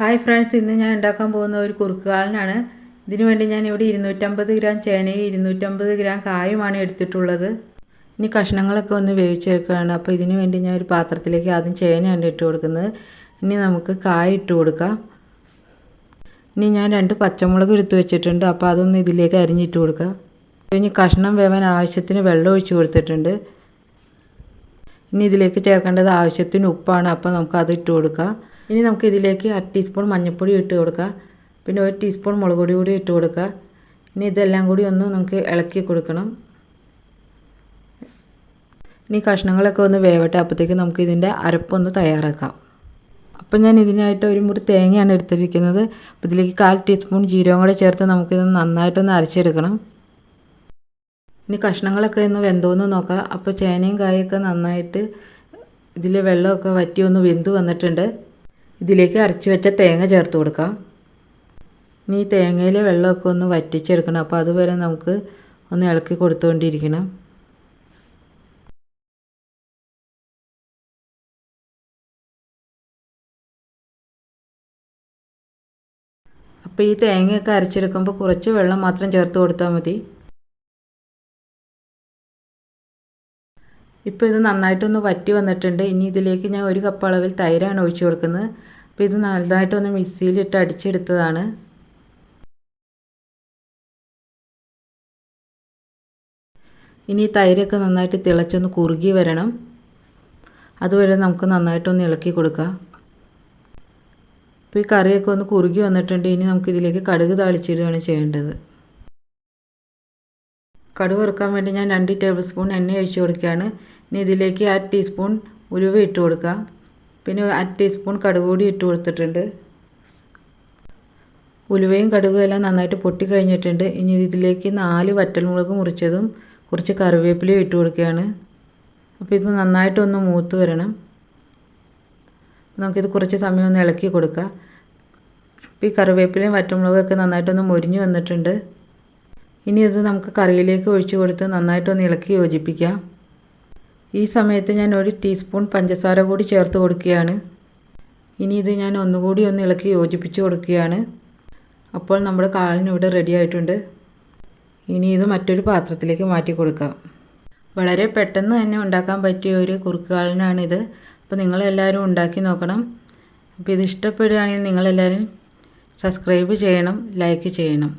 Hi friends ഇന്ന് ഞാൻ ഉണ്ടാക്കാൻ പോകുന്ന ഒരു കുറുക്കുകാളനാണ് ഇതിനു വേണ്ടി ഞാൻ ഇവിടെ ഇരുന്നൂറ്റമ്പത് ഗ്രാം ചേനയും ഇരുന്നൂറ്റമ്പത് ഗ്രാം കായുമാണ് എടുത്തിട്ടുള്ളത്. ഇനി കഷ്ണങ്ങളൊക്കെ ഒന്ന് വേവിച്ചെടുക്കുകയാണ്. അപ്പോൾ ഇതിനു വേണ്ടി ഞാൻ ഒരു പാത്രത്തിലേക്ക് ആദ്യം ചേനയാണ് ഇട്ട് കൊടുക്കുന്നത്. ഇനി നമുക്ക് കായ ഇട്ട് കൊടുക്കാം. ഇനി ഞാൻ രണ്ട് പച്ചമുളക് എടുത്ത് വെച്ചിട്ടുണ്ട്. അപ്പോൾ അതൊന്ന് ഇതിലേക്ക് അരിഞ്ഞിട്ട് കൊടുക്കാം. ഇനി കഷ്ണം വേവാൻ ആവശ്യത്തിന് വെള്ളം ഒഴിച്ച് കൊടുത്തിട്ടുണ്ട്. ഇനി ഇതിലേക്ക് ചേർക്കേണ്ടത് ആവശ്യത്തിന് ഉപ്പാണ്. അപ്പോൾ നമുക്ക് അത് ഇട്ട് കൊടുക്കാം. ഇനി നമുക്ക് ഇതിലേക്ക് അര ടീസ്പൂൺ മഞ്ഞൾപ്പൊടി ഇട്ട് കൊടുക്കുക. പിന്നെ ഒരു ടീസ്പൂൺ മുളക് പൊടി കൂടി ഇട്ട് കൊടുക്കുക. ഇനി ഇതെല്ലാം കൂടി ഒന്ന് നമുക്ക് ഇളക്കി കൊടുക്കണം. ഇനി കഷ്ണങ്ങളൊക്കെ ഒന്ന് വേവട്ടെ. അപ്പോഴത്തേക്ക് നമുക്ക് ഇതിന്റെ അരപ്പൊന്ന് തയ്യാറാക്കാം. അപ്പം ഞാൻ ഇതിനായിട്ട് ഒരു മുറി തേങ്ങയാണ് എടുത്തിരിക്കുന്നത്. അപ്പോൾ ഇതിലേക്ക് കാൽ ടീസ്പൂൺ ജീരകം കൂടെ ചേർത്ത് നമുക്കിത് നന്നായിട്ടൊന്ന് അരച്ചെടുക്കണം. ഇനി കഷ്ണങ്ങളൊക്കെ ഒന്ന് വെന്തോന്ന് നോക്കാം. അപ്പോൾ ചേനയും കായൊക്കെ നന്നായിട്ട് ഇതിൽ വെള്ളമൊക്കെ വറ്റി ഒന്ന് വെന്ത് വന്നിട്ടുണ്ട്. ഇതിലേക്ക് അരച്ച് വെച്ച തേങ്ങ ചേർത്ത് കൊടുക്കാം. ഇനി ഈ തേങ്ങയിലെ വെള്ളമൊക്കെ ഒന്ന് വറ്റിച്ചെടുക്കണം. അപ്പോൾ അതുവരെ നമുക്ക് ഒന്ന് ഇളക്കി കൊടുത്തുകൊണ്ടിരിക്കണം അപ്പോൾ ഈ തേങ്ങയൊക്കെ അരച്ചെടുക്കുമ്പോൾ കുറച്ച് വെള്ളം മാത്രം ചേർത്ത് കൊടുത്താൽ മതി. ഇപ്പോൾ ഇത് നന്നായിട്ടൊന്ന് വറ്റി വന്നിട്ടുണ്ട്. ഇനി ഇതിലേക്ക് ഞാൻ ഒരു കപ്പ് അളവിൽ തൈരാണ് ഒഴിച്ചു കൊടുക്കുന്നത്. അപ്പോൾ ഇത് നല്ലതായിട്ടൊന്ന് മിക്സിയിലിട്ട് അടിച്ചെടുത്തതാണ്. ഇനി തൈരൊക്കെ നന്നായിട്ട് തിളച്ചൊന്ന് കുറുകി വരണം. അതുവരെ നമുക്ക് നന്നായിട്ടൊന്ന് ഇളക്കി കൊടുക്കാം. ഇപ്പോൾ ഈ കറിയൊക്കെ ഒന്ന് കുറുകി വന്നിട്ടുണ്ട്. ഇനി നമുക്കിതിലേക്ക് കടുക് താളിച്ചിടുകയാണ് ചെയ്യേണ്ടത്. കടുക് വറുക്കാൻ വേണ്ടി ഞാൻ രണ്ട് ടേബിൾ സ്പൂൺ എണ്ണ ഒഴിച്ച് കൊടുക്കുകയാണ്. ഇനി ഇതിലേക്ക് അര ടീസ്പൂൺ ഉലുവ ഇട്ട് കൊടുക്കാം. പിന്നെ അര ടീസ്പൂൺ കടുക് കൂടി ഇട്ട് കൊടുത്തിട്ടുണ്ട്. ഉലുവയും കടുകും എല്ലാം നന്നായിട്ട് പൊട്ടി കഴിഞ്ഞിട്ടുണ്ട്. ഇനി ഇതിലേക്ക് നാല് വറ്റൽമുളക് മുറിച്ചതും കുറച്ച് കറിവേപ്പിലയും ഇട്ട് കൊടുക്കുകയാണ്. അപ്പോൾ ഇത് നന്നായിട്ടൊന്ന് മൂത്ത് വരണം. നമുക്കിത് കുറച്ച് സമയം ഒന്ന് ഇളക്കി കൊടുക്കാം. അപ്പോൾ ഈ കറിവേപ്പിലയും വറ്റൽമുളകൊക്കെ നന്നായിട്ടൊന്ന് മൊരിഞ്ഞ് വന്നിട്ടുണ്ട്. ഇനി ഇത് നമുക്ക് കറിയിലേക്ക് ഒഴിച്ചു കൊടുത്ത് നന്നായിട്ടൊന്ന് ഇളക്കി യോജിപ്പിക്കാം. ഈ സമയത്ത് ഞാൻ ഒരു ടീസ്പൂൺ പഞ്ചസാര കൂടി ചേർത്ത് കൊടുക്കുകയാണ്. ഇനി ഇത് ഞാൻ ഒന്നുകൂടി ഒന്ന് ഇളക്കി യോജിപ്പിച്ച് കൊടുക്കുകയാണ്. അപ്പോൾ നമ്മുടെ കാളിന് ഇവിടെ റെഡി ആയിട്ടുണ്ട്. ഇനി ഇത് മറ്റൊരു പാത്രത്തിലേക്ക് മാറ്റി കൊടുക്കാം. വളരെ പെട്ടെന്ന് തന്നെ ഉണ്ടാക്കാൻ പറ്റിയ ഒരു കുറുക്ക് കാളനാണിത് അപ്പോൾ നിങ്ങളെല്ലാവരും ഉണ്ടാക്കി നോക്കണം. അപ്പോൾ ഇത് ഇഷ്ടപ്പെടുകയാണെങ്കിൽ നിങ്ങളെല്ലാവരും സബ്സ്ക്രൈബ് ചെയ്യണം ലൈക്ക് ചെയ്യണം.